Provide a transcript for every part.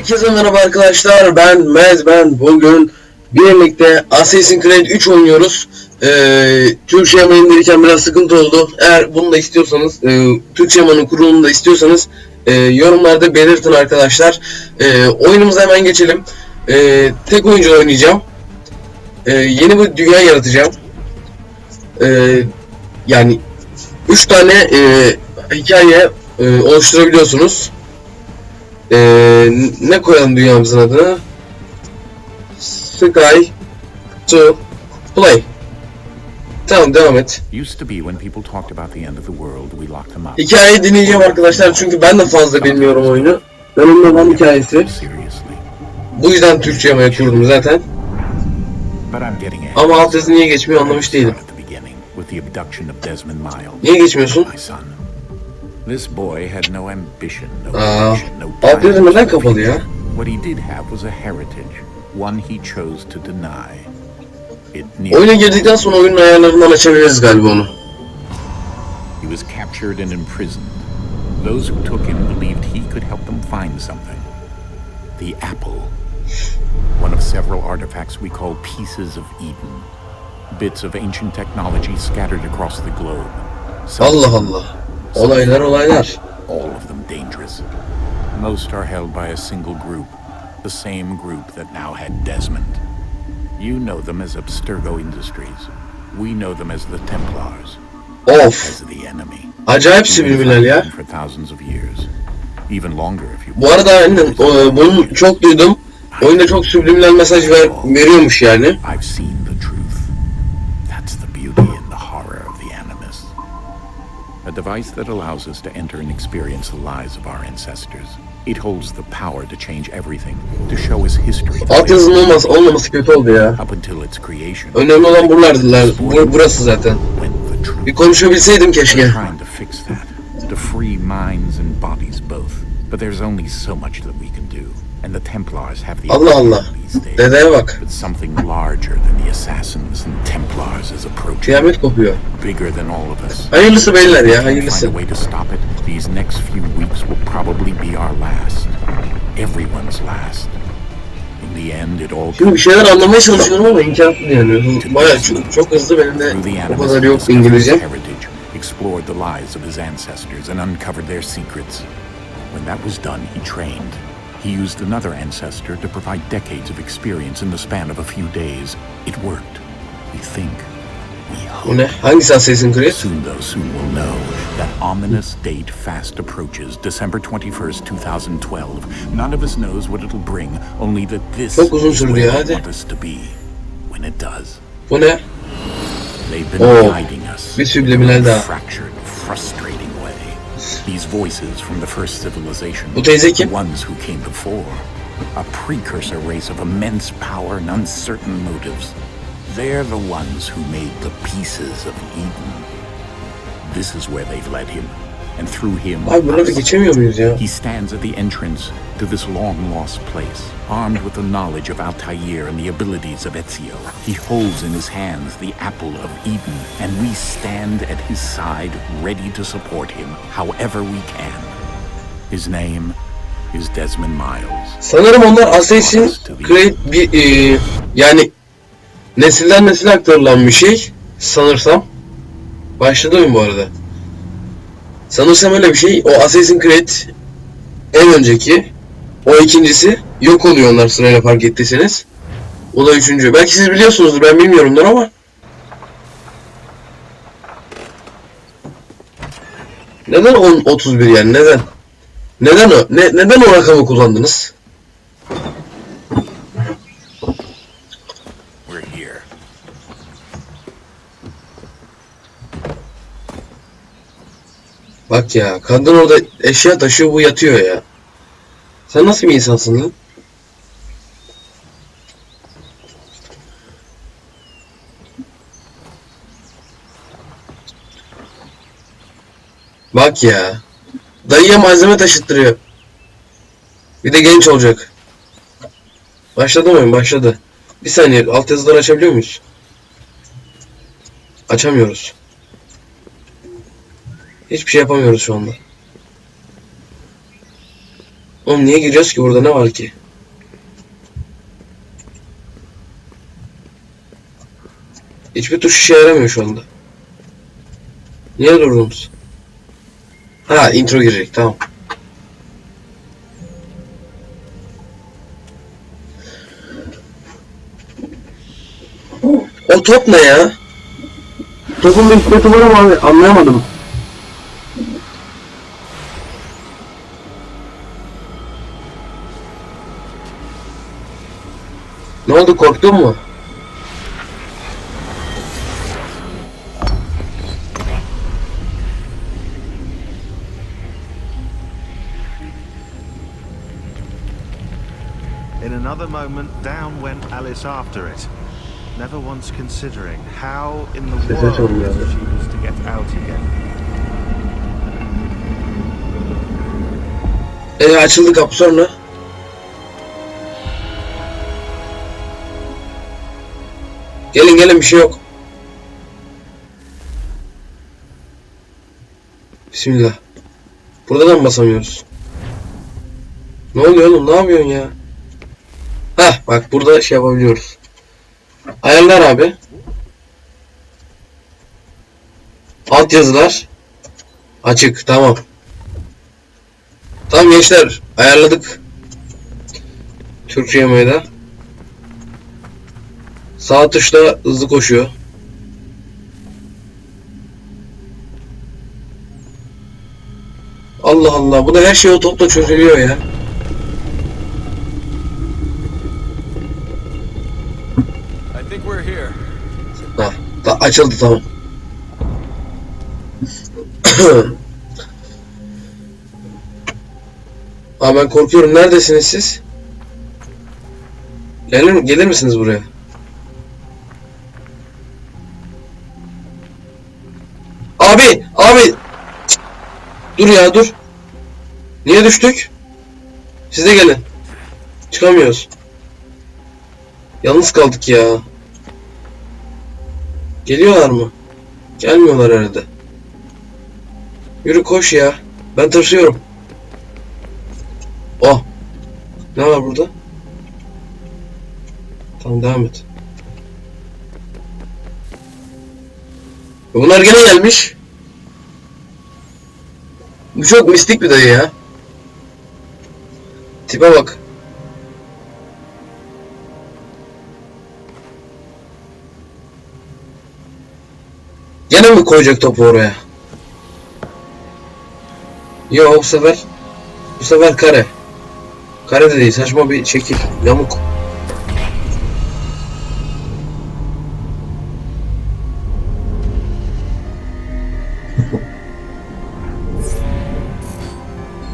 Herkese merhaba arkadaşlar. Ben Mez ben bugün birlikte Assassin's Creed 3 oynuyoruz. Ee, Türkçe yamayı indirirken biraz sıkıntı oldu. Eğer bunu da istiyorsanız e, Türkçe yamanın kurulumunu da istiyorsanız e, yorumlarda belirtin arkadaşlar. E, oyunumuza hemen geçelim. E, tek oyuncu oynayacağım. E, yeni bir dünya yaratacağım. E, yani 3 tane e, hikaye e, oluşturabiliyorsunuz ee, ne koyalım dünyamızın adını? Sky to play. Tamam devam et. Used to be when people talked about the end of the world, we locked them up. Hikayeyi dinleyeceğim arkadaşlar çünkü ben de fazla bilmiyorum oyunu. Önemli olan hikayesi. Bu yüzden Türkçe yapmaya kurdum zaten. Ama alt niye geçmiyor anlamış değilim. Niye geçmiyorsun? This boy had no ambition, no uh, vision, no alt yazı plans the kapalı ya? What he did have was a heritage, one he chose to deny. It Oyuna girdikten sonra oyunun ayarlarından açabiliriz galiba onu. He was captured and imprisoned. Those who took him believed he could help them find something. The apple. One of several artifacts we call pieces of Eden. Bits of ancient technology scattered across the globe. Some Allah Allah. Olaylar olaylar. all of them dangerous. Most are held by a single group, the same group that now had Desmond. You know them as Abstergo Industries. We know them as the Templars, Of. as the enemy. Acayip subliminal ya. For thousands of years, even longer if you. Bu arada aynen e, bunu çok duydum. Oyunda çok subliminal mesaj ver, veriyormuş yani. I've seen device that allows us to enter and experience the lives of our ancestors. It holds the power to change everything, to show us history. the Alt way yazının it olmaz, olmaması kötü oldu ya. Up until its creation. Önemli olan buralardılar. Bu, burası zaten. The. Bir konuşabilseydim keşke. trying to fix that, to free minds and bodies both. But there's only so much that we can and the Templars have the Allah Allah. Dedeye bak. But something larger than the assassins and Templars is approaching, Kıyamet kopuyor. bigger than all of us. Hayırlısı beyler ya, hayırlısı. find a way to stop it. These next few weeks will probably be our last, everyone's last. In the end, it all Şimdi bir şeyler anlamaya çalışıyorum ama imkansız yani. Baya çok, çok hızlı benim de o kadar yok discovered his İngilizce. heritage, explored the lives of his ancestors, and uncovered their secrets. When that was done, he trained. He used another ancestor to provide decades of experience in the span of a few days. It worked. We think. We hope. ne? Hangisi Assassin's Creed? Soon, though, soon we'll know that ominous date fast approaches, December 21st, 2012. None of us knows what it'll bring, only that this Çok uzun is where ya, hadi. want us to be. When it does. Bu ne? They've been Oh, guiding us bir subliminal daha. fractured, frustrating way. These voices from the first civilization, Bu teyze kim? the ones who came before, a precursor race of immense power and uncertain motives. They're the ones who made the pieces of Eden. This is where they've led him, and through him, Abi bunları geçemiyor muyuz ya? He stands at the entrance to this long lost place, armed with the knowledge of Altair and the abilities of Ezio. He holds in his hands the apple of Eden, and we stand at his side, ready to support him however we can. His name is Desmond Miles. Sanırım onlar Assassin's Creed bir e, yani nesilden nesile aktarılan bir şey sanırsam. Başladı oyun bu arada. Sanırsam öyle bir şey. O Assassin's Creed en önceki. O ikincisi. Yok oluyor onlar sırayla fark ettiyseniz. O da üçüncü. Belki siz biliyorsunuzdur ben bilmiyorumdur ama. Neden 10 31 yani neden? Neden o? Ne, neden o rakamı kullandınız? Bak ya kadın orada eşya taşıyor bu yatıyor ya. Sen nasıl bir insansın lan? Bak ya. Dayıya malzeme taşıttırıyor. Bir de genç olacak. Başladı mı? Başladı. Bir saniye altyazıları açabiliyor muyuz? Açamıyoruz. Hiçbir şey yapamıyoruz şu anda. Oğlum niye giriyoruz ki burada ne var ki? Hiçbir tuş işe yaramıyor şu anda. Niye durdunuz? Ha intro girecek tamam. O top ne ya? Topun bir hikmeti var ama anlayamadım. Korktun mu? In another moment, down went Alice after it, never once considering how in the world she was to get out again. E açıldı kapı sonra. Gelin gelin bir şey yok. Bismillah. Burada da mı basamıyoruz? Ne oluyor oğlum? Ne yapıyorsun ya? Heh bak burada şey yapabiliyoruz. Ayarlar abi. Alt yazılar. Açık tamam. Tamam gençler ayarladık. Türkçe yemeği de. Sağ tuşla hızlı koşuyor. Allah Allah bu da her şey o topla çözülüyor ya. Ha, ta- açıldı tamam. Aa ben korkuyorum. Neredesiniz siz? Gelir, gelir misiniz buraya? Dur ya dur. Niye düştük? Siz de gelin. Çıkamıyoruz. Yalnız kaldık ya. Geliyorlar mı? Gelmiyorlar herhalde. Yürü koş ya. Ben tırsıyorum. Oh. Ne var burada? Tamam devam et. Bunlar gene gelmiş. Bu çok mistik bir dayı ya. Tipe bak. Gene mi koyacak topu oraya? Yo bu sefer bu sefer kare. Kare de değil saçma bir şekil. Yamuk.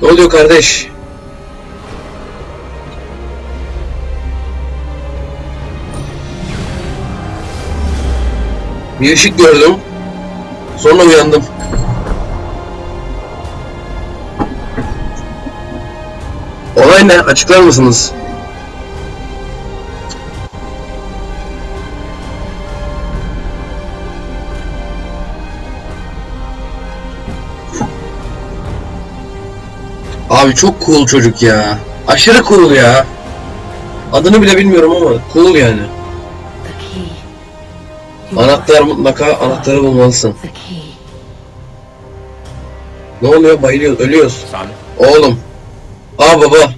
Ne oluyor kardeş? Bir ışık gördüm. Sonra uyandım. Olay ne? Açıklar mısınız? Abi çok cool çocuk ya. Aşırı cool ya. Adını bile bilmiyorum ama cool yani. Anahtar mutlaka anahtarı bulmalısın. Ne oluyor? Bayılıyoruz, ölüyoruz. Oğlum. Aa baba.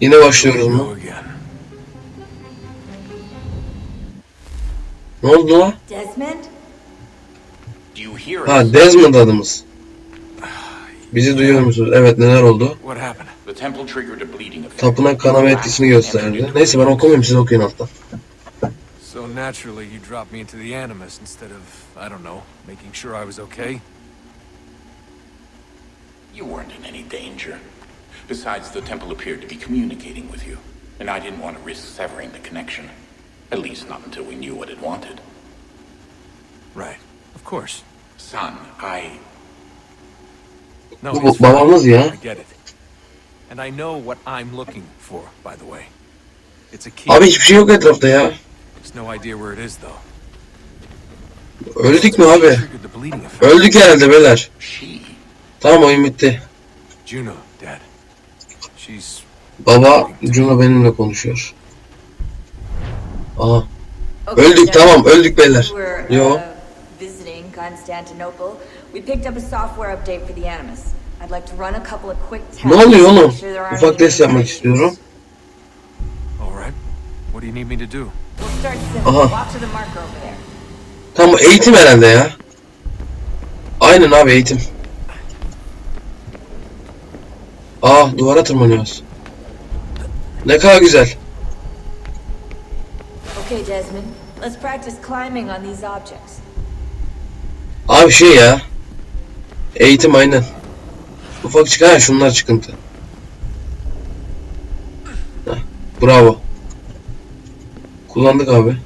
Yine başlıyoruz mu? Ne oldu? Desmond? Do you hear Ha? Desmond adımız. Bizi duyuyor musunuz? Evet neler oldu? What happened? The temple triggered a bleeding effect. Tapınak kanama etkisini gösterdi. Neyse ben okumayayım siz okuyun altta. So naturally, you dropped me into the Animus instead of, I don't know, making sure I was okay? You weren't in any danger. Besides, the temple appeared to be communicating with you, and I didn't want to risk severing the connection. At least not until we knew what it wanted. Right. Of course. Son, I. No, Bu fine. babamız ya. I get it. And I know what I'm looking for, by the way. It's a key. Abi hiçbir şey yok etrafta ya. Just no idea where it is, though. Öldük mü abi? Triggered the bleeding effect. Öldük herhalde beyler. She. Tamam oyun bitti. Juno, Dad. She's Baba Juno benimle konuşuyor. Aha. Okay, Öldük tamam öldük beyler. We're Yo. uh, visiting Constantinople. We picked up a software update for the Animus. I'd like to run a couple of quick tests. Ne oluyor oğlum? Ufak test yapmak istiyorum. all right. What do you need me to do? Aha. Tamam eğitim herhalde ya. Aynen abi eğitim. Aa duvara tırmanıyoruz. Ne kadar güzel. Okay, Desmond. Let's practice climbing on these objects. Abi şey ya. Eğitim aynen. Ufak çıkar şunlar çıkıntı. Heh, bravo. Kullandık abi.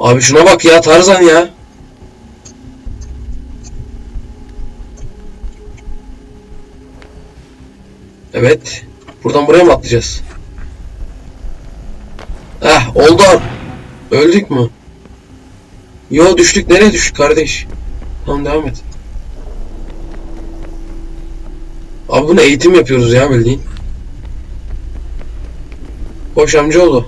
Abi şuna bak ya Tarzan ya. Evet. Buradan buraya mı atlayacağız? Heh oldu. Öldük mü? Yo düştük. Nereye düştük kardeş? Tamam devam et. Abi bunu eğitim yapıyoruz ya bildiğin. Hoş amcaoğlu.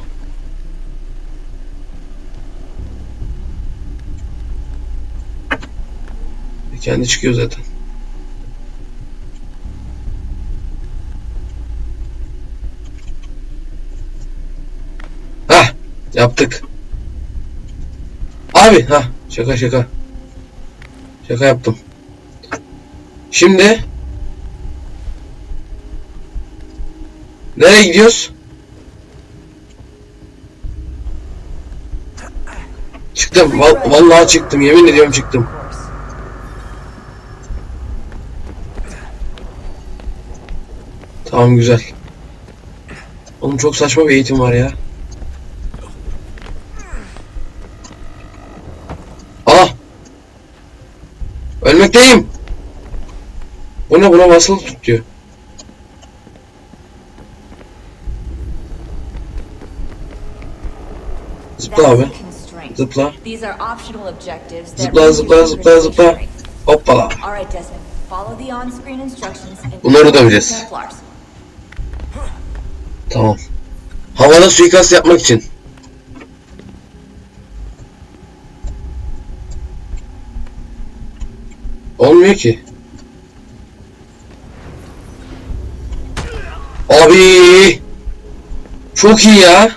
Kendi çıkıyor zaten. Hah yaptık. Abi ha şaka şaka. Şaka yaptım. Şimdi Nereye gidiyoruz? Çıktım. Val- vallahi çıktım. Yemin ediyorum çıktım. Tamam güzel. Oğlum çok saçma bir eğitim var ya. Ne buna basılı tut diyor. Zıpla abi. Zıpla. Zıpla, zıpla, zıpla, zıpla. Hoppala. Bunları da. Templars. Tamam. Havada suikast yapmak için. Olmuyor ki. Abi. Çok iyi ya.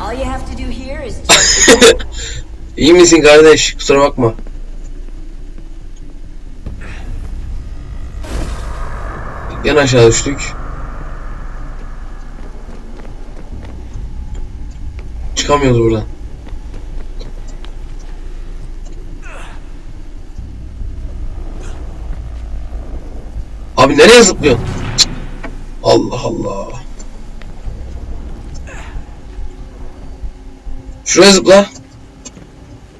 All you have to do here is jump İyi misin kardeş? Kusura bakma. Yan aşağı düştük. Çıkamıyoruz buradan. Abi nereye zıplıyorsun? Cık. Allah Allah. Şuraya zıpla.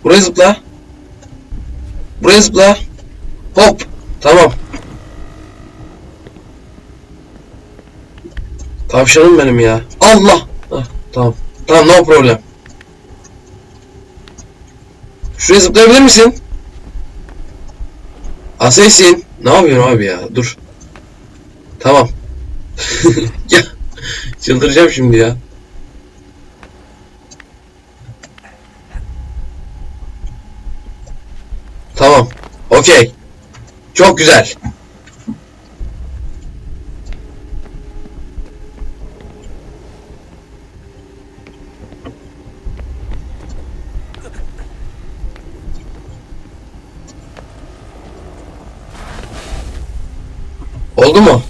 Buraya zıpla. Buraya zıpla. Hop. Tamam. Tavşanım benim ya. Allah. Heh, tamam. Tamam no problem. Şuraya zıplayabilir misin? Assassin. Ne yapıyorsun abi ya? Dur. Tamam. ya. Çıldıracağım şimdi ya. Tamam. Okey. Çok güzel. Oldu mu?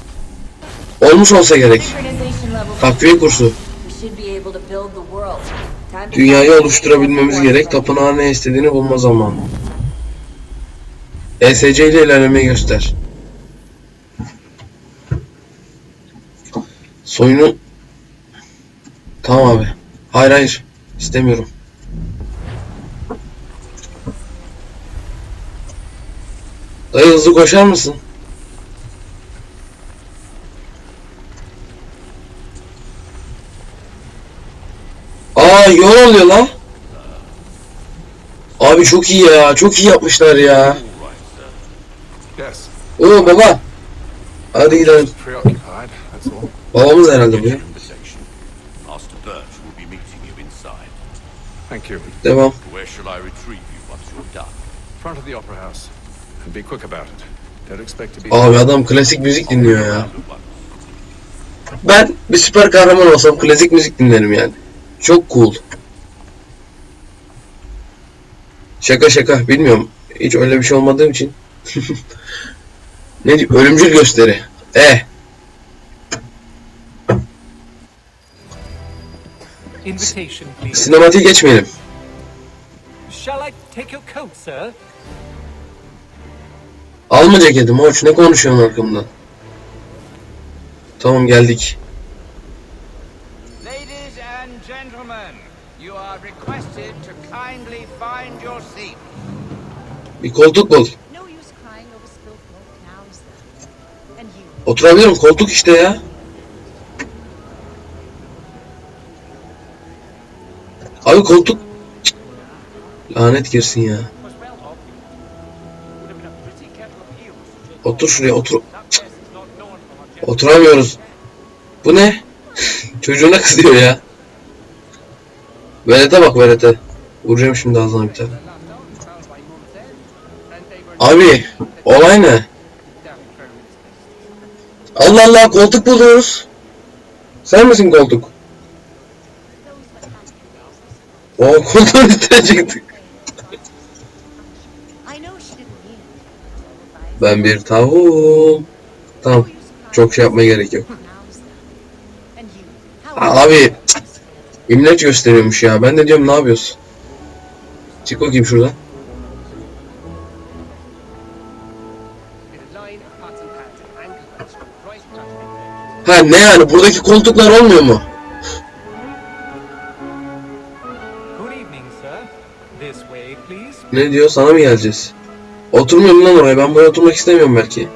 Olmuş olsa gerek. Takviye kursu. Dünyayı oluşturabilmemiz gerek. warfare. Tapınağı ne istediğini bulma zamanı. ESC ile ilerlemeyi göster. Soyunu... Tamam abi. Hayır hayır. İstemiyorum. Dayı hızlı koşar mısın? Aa yol oluyor lan. Abi çok iyi ya. Çok iyi yapmışlar ya. Oo baba. Hadi gidelim. Babamız herhalde bu ya. Devam. Abi adam klasik müzik dinliyor ya. Ben bir süper kahraman olsam klasik müzik dinlerim yani. Çok cool. Şaka şaka bilmiyorum. Hiç öyle bir şey olmadığım için. ne diyeyim ölümcül gösteri. Eh Invitation, please. sinematiğe geçmeyelim. Shall I take your coat, sir? Alma ceketimi hoş ne konuşuyorsun arkamdan. Tamam geldik. Ladies and gentlemen, you are requested to kindly find your seat. Bir koltuk bul. No use crying over spilled milk now, is there? And you, Oturabilirim koltuk işte ya. Abi koltuk. Cık. Lanet girsin ya. Otur şuraya otur. Cık. Oturamıyoruz. Bu ne? Çocuğuna kızıyor ya. Velete bak velete. Vuracağım şimdi ağzına bir tane. Abi olay ne? Allah Allah koltuk buluyoruz. Sen misin koltuk? O koltuğun üstüne çıktık. Ben bir tavuğum. Tamam. Çok şey yapmaya gerek yok. Abi cık, imleç gösteriyormuş ya. Ben de diyorum ne yapıyorsun? Çık bakayım şuradan. Ha ne yani buradaki koltuklar olmuyor mu? Ne diyor sana mı geleceğiz? Oturmuyorum lan oraya ben buraya oturmak istemiyorum belki.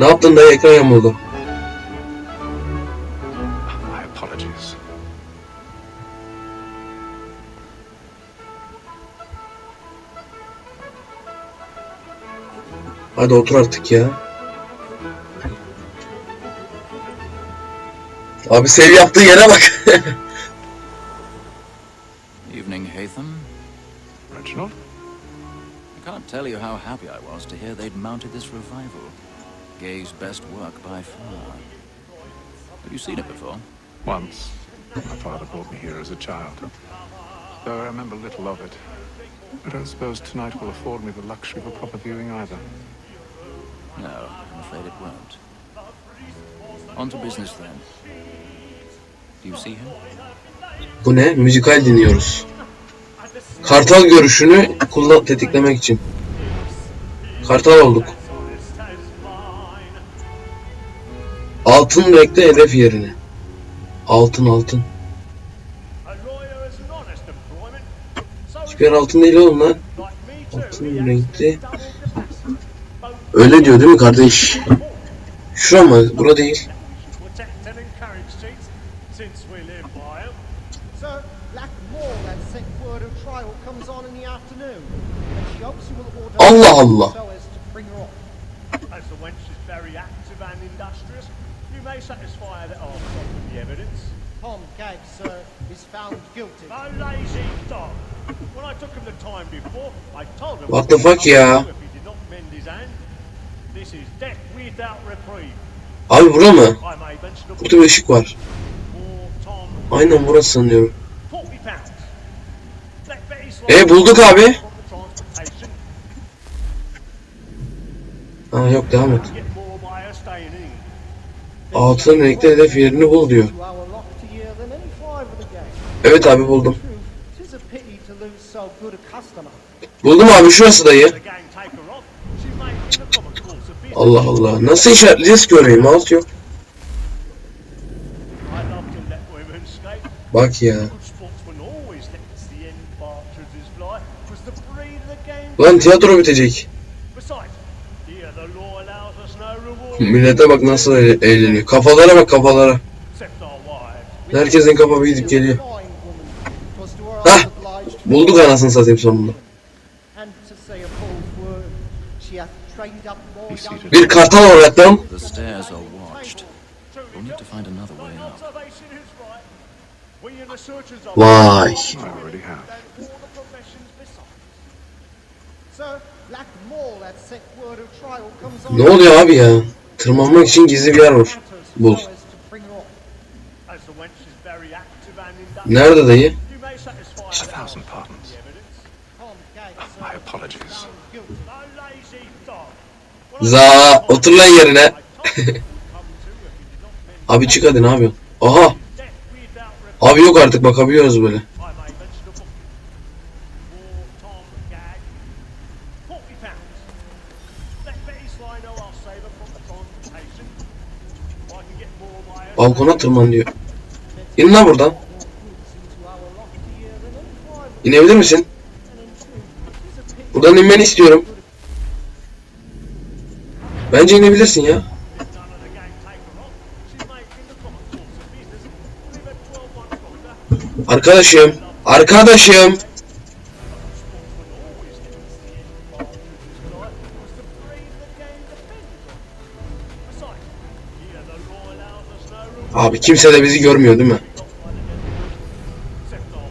Ne yaptın dayı ekran yamuldu. Hadi otur artık ya. Abi sev yaptığı yere bak. Evening, Hatham. Reginald? I can't tell you how happy I was to hear they'd mounted this revival. Gay's best work by far. Have you seen it before? Once. My father brought me here as a child. Though I remember little of it. I don't suppose tonight will afford me the luxury of a proper viewing either. No, I'm afraid it won't. On to business then. Do you see him? Bu ne? Müzikal dinliyoruz. Kartal görüşünü kullan tetiklemek için. Kartal olduk. Altın renkte hedef yerine. Altın altın. Yer altın değil oğlum lan. Altın renkli. Öyle diyor değil mi kardeş? Şura mı? Bura değil. Allah Allah. What the fuck hand. Abi bura mı? Burada bir ışık var. Aynen burası sanıyorum. 40 pounds. Let Betty E bulduk abi. Ha yok devam et. Altın renkli hedef yerini bul diyor. Evet abi buldum. Buldum abi şurası dayı. The gang take her off. She may in the common course of business. Allah Allah. Nasıl işaretleyeceğiz ki orayı? Mouse yok. Bak ya. Lan tiyatro bitecek. Millete bak nasıl eğ- eğleniyor. Kafalara bak kafalara. Herkesin kafa bir gidip geliyor. Hah! Bulduk anasını satayım sonunda. The searchers are Vay. I already have. and all the professions besides. Sir, lack more that set word of trial comes on. Ne oluyor abi ya? Tırmanmak için gizli bir yer var. Bul. So as Za otur lan yerine. Abi çık hadi ne yapıyorsun? Aha. Abi yok artık bakabiliyoruz böyle. Balkona tırman diyor. İn lan buradan. İnebilir misin? Buradan inmeni istiyorum. 12 months longer. Arkadaşım. Arkadaşım. Abi kimse de bizi görmüyor değil mi?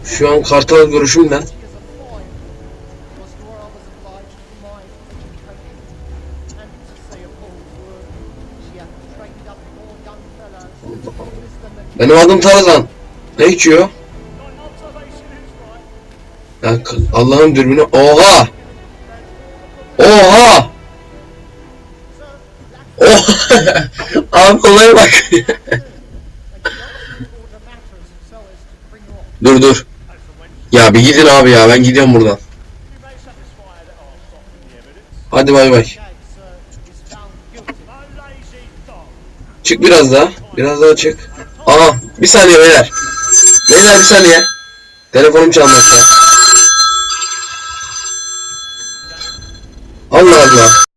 Şu an kartal görüşümden. Was to her I was obliged for my education. And to say a false word, she hath trained up more young fellows. Wisdom and Benim adım Tarzan. Ne içiyor? Ya Allah'ın dürbünü. Oha! Oha! Oha! Abi olaya bak. dur dur. Ya bir gidin abi ya ben gidiyorum buradan. Hadi bay bay. Çık biraz daha. Biraz daha çık. Bir saniye beyler. Beyler bir saniye. Telefonum çalmakta. Allah Allah.